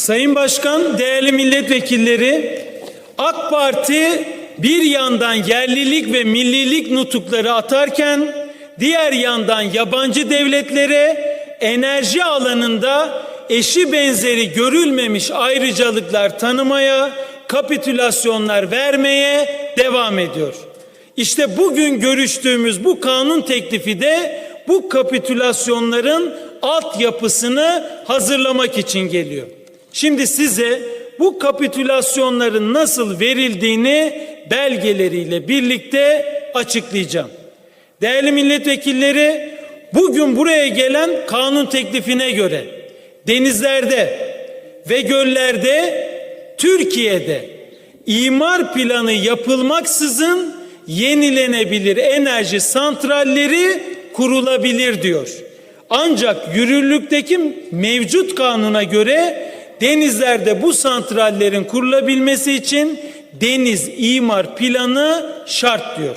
Sayın Başkan, değerli milletvekilleri, AK Parti bir yandan yerlilik ve millilik nutukları atarken diğer yandan yabancı devletlere enerji alanında eşi benzeri görülmemiş ayrıcalıklar tanımaya, kapitülasyonlar vermeye devam ediyor. İşte bugün görüştüğümüz bu kanun teklifi de bu kapitülasyonların altyapısını hazırlamak için geliyor. Şimdi size bu kapitülasyonların nasıl verildiğini belgeleriyle birlikte açıklayacağım. Değerli milletvekilleri, bugün buraya gelen kanun teklifine göre denizlerde ve göllerde Türkiye'de imar planı yapılmaksızın yenilenebilir enerji santralleri kurulabilir diyor. Ancak yürürlükteki mevcut kanuna göre denizlerde bu santrallerin kurulabilmesi için deniz imar planı şart diyor.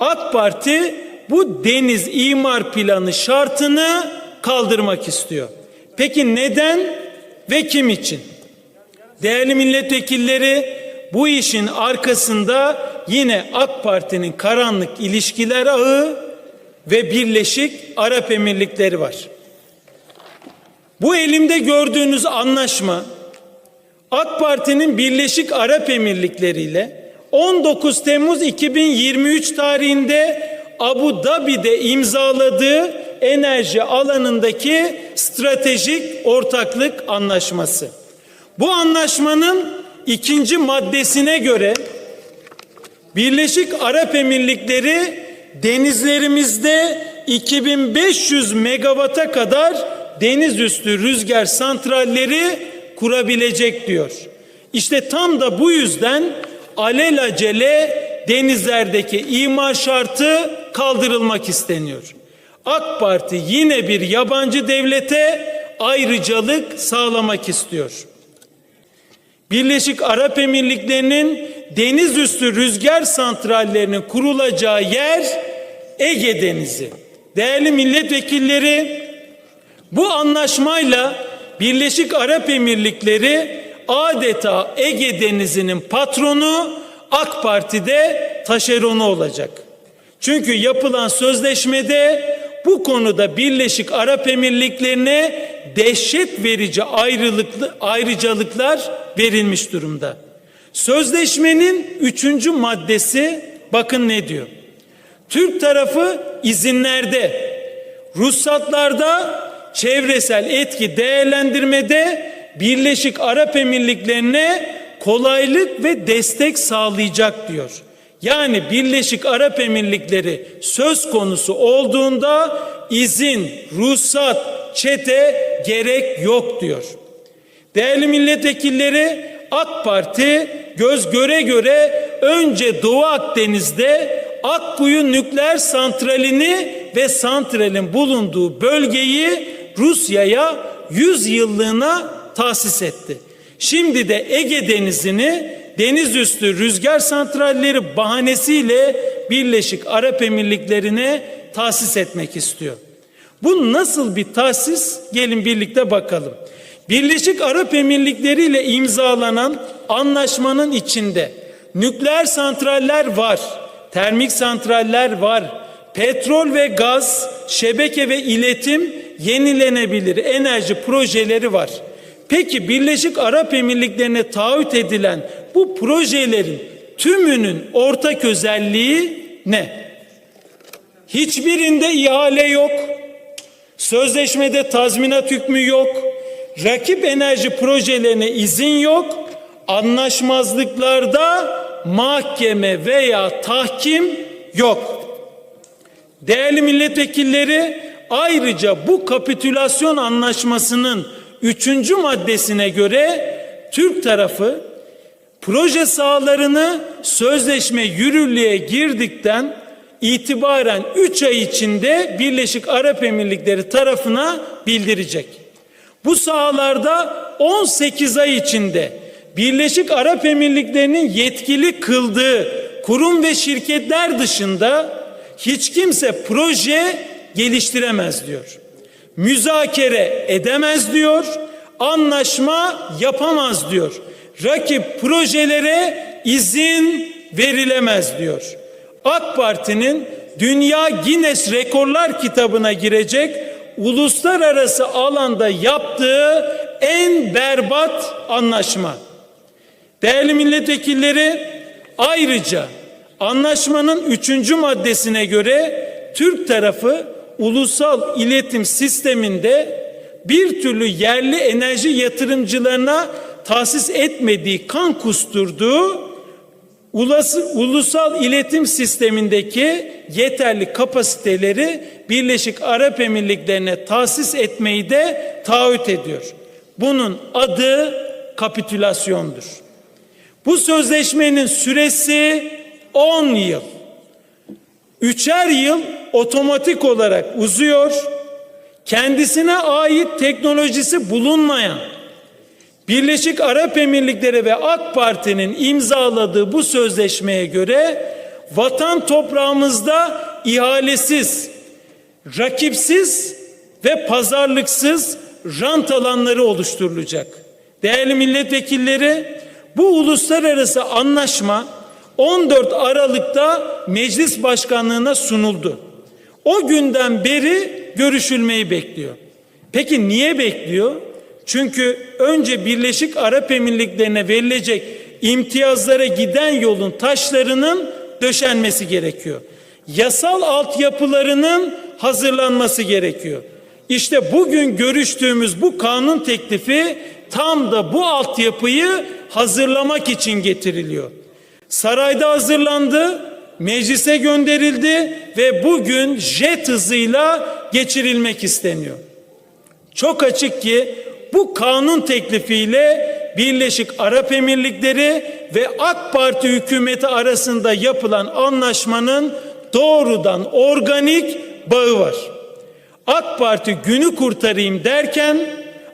AK Parti bu deniz imar planı şartını kaldırmak istiyor. Peki neden ve kim için? Değerli milletvekilleri bu işin arkasında yine AK Parti'nin karanlık ilişkiler ağı ve Birleşik Arap Emirlikleri var. Bu elimde gördüğünüz anlaşma AK Parti'nin Birleşik Arap Emirlikleri ile 19 Temmuz 2023 tarihinde Abu Dhabi'de imzaladığı enerji alanındaki stratejik ortaklık anlaşması. Bu anlaşmanın ikinci maddesine göre Birleşik Arap Emirlikleri denizlerimizde 2500 megawata kadar deniz üstü rüzgar santralleri kurabilecek diyor. İşte tam da bu yüzden alelacele denizlerdeki imar şartı kaldırılmak isteniyor. AK Parti yine bir yabancı devlete ayrıcalık sağlamak istiyor. Birleşik Arap Emirlikleri'nin deniz üstü rüzgar santrallerinin kurulacağı yer Ege Denizi. Değerli milletvekilleri bu anlaşmayla Birleşik Arap Emirlikleri adeta Ege Denizi'nin patronu AK Parti'de taşeronu olacak. Çünkü yapılan sözleşmede bu konuda Birleşik Arap Emirlikleri'ne dehşet verici ayrılıklı ayrıcalıklar verilmiş durumda. Sözleşmenin üçüncü maddesi bakın ne diyor. Türk tarafı izinlerde, ruhsatlarda, çevresel etki değerlendirmede Birleşik Arap Emirlikleri'ne kolaylık ve destek sağlayacak diyor. Yani Birleşik Arap Emirlikleri söz konusu olduğunda izin, ruhsat, çete gerek yok diyor. Değerli milletvekilleri AK Parti göz göre göre önce Doğu Akdeniz'de Akkuyu nükleer santralini ve santralin bulunduğu bölgeyi Rusya'ya 100 yıllığına tahsis etti. Şimdi de Ege Denizi'ni deniz üstü rüzgar santralleri bahanesiyle Birleşik Arap Emirlikleri'ne tahsis etmek istiyor. Bu nasıl bir tahsis? Gelin birlikte bakalım. Birleşik Arap Emirlikleri ile imzalanan anlaşmanın içinde nükleer santraller var, termik santraller var, petrol ve gaz, şebeke ve iletim, yenilenebilir enerji projeleri var. Peki Birleşik Arap Emirlikleri'ne taahhüt edilen bu projelerin tümünün ortak özelliği ne? Hiçbirinde ihale yok. Sözleşmede tazminat hükmü yok. Rakip enerji projelerine izin yok. Anlaşmazlıklarda mahkeme veya tahkim yok. Değerli milletvekilleri ayrıca bu kapitülasyon anlaşmasının üçüncü maddesine göre Türk tarafı proje sahalarını sözleşme yürürlüğe girdikten itibaren 3 ay içinde Birleşik Arap Emirlikleri tarafına bildirecek. Bu sahalarda 18 ay içinde Birleşik Arap Emirlikleri'nin yetkili kıldığı kurum ve şirketler dışında hiç kimse proje geliştiremez diyor. Müzakere edemez diyor. anlaşma yapamaz diyor. Rakip projelere izin verilemez diyor. AK Parti'nin Dünya Guinness Rekorlar kitabına girecek uluslararası alanda yaptığı en berbat anlaşma. Değerli milletvekilleri ayrıca anlaşmanın üçüncü maddesine göre Türk tarafı ulusal iletim sisteminde bir türlü yerli enerji yatırımcılarına tahsis etmediği kan kusturduğu ulusal iletim sistemindeki yeterli kapasiteleri Birleşik Arap Emirlikleri'ne tahsis etmeyi de taahhüt ediyor. Bunun adı kapitülasyondur. Bu sözleşmenin süresi 10 yıl. Üçer yıl otomatik olarak uzuyor. Kendisine ait teknolojisi bulunmayan Birleşik Arap Emirlikleri ve AK Parti'nin imzaladığı bu sözleşmeye göre vatan toprağımızda ihalesiz, rakipsiz ve pazarlıksız rant alanları oluşturulacak. Değerli milletvekilleri, bu uluslararası anlaşma 14 Aralık'ta meclis başkanlığına sunuldu. O günden beri görüşülmeyi bekliyor. Peki niye bekliyor? Çünkü önce Birleşik Arap Emirlikleri'ne verilecek imtiyazlara giden yolun taşlarının döşenmesi gerekiyor. Yasal altyapılarının hazırlanması gerekiyor. İşte bugün görüştüğümüz bu kanun teklifi tam da bu altyapıyı hazırlamak için getiriliyor. Sarayda hazırlandı, meclise gönderildi ve bugün jet hızıyla geçirilmek isteniyor. Çok açık ki bu kanun teklifiyle Birleşik Arap Emirlikleri ve AK Parti hükümeti arasında yapılan anlaşmanın doğrudan organik bağı var. AK Parti günü kurtarayım derken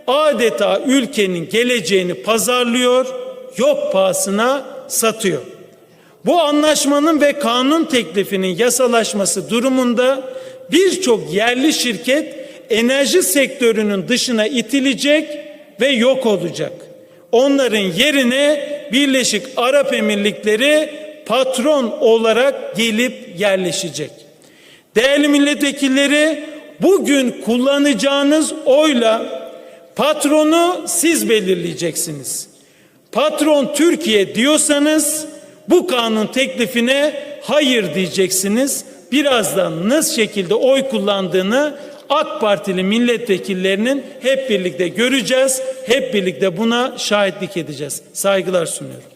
adeta ülkenin geleceğini pazarlıyor, yok pahasına satıyor. Bu anlaşmanın ve kanun teklifinin yasalaşması durumunda birçok yerli şirket enerji sektörünün dışına itilecek ve yok olacak. Onların yerine Birleşik Arap Emirlikleri patron olarak gelip yerleşecek. Değerli milletvekilleri bugün kullanacağınız oyla patronu siz belirleyeceksiniz. Patron Türkiye diyorsanız bu kanun teklifine hayır diyeceksiniz. Birazdan nasıl şekilde oy kullandığını AK Partili milletvekillerinin hep birlikte göreceğiz. Hep birlikte buna şahitlik edeceğiz. Saygılar sunuyorum.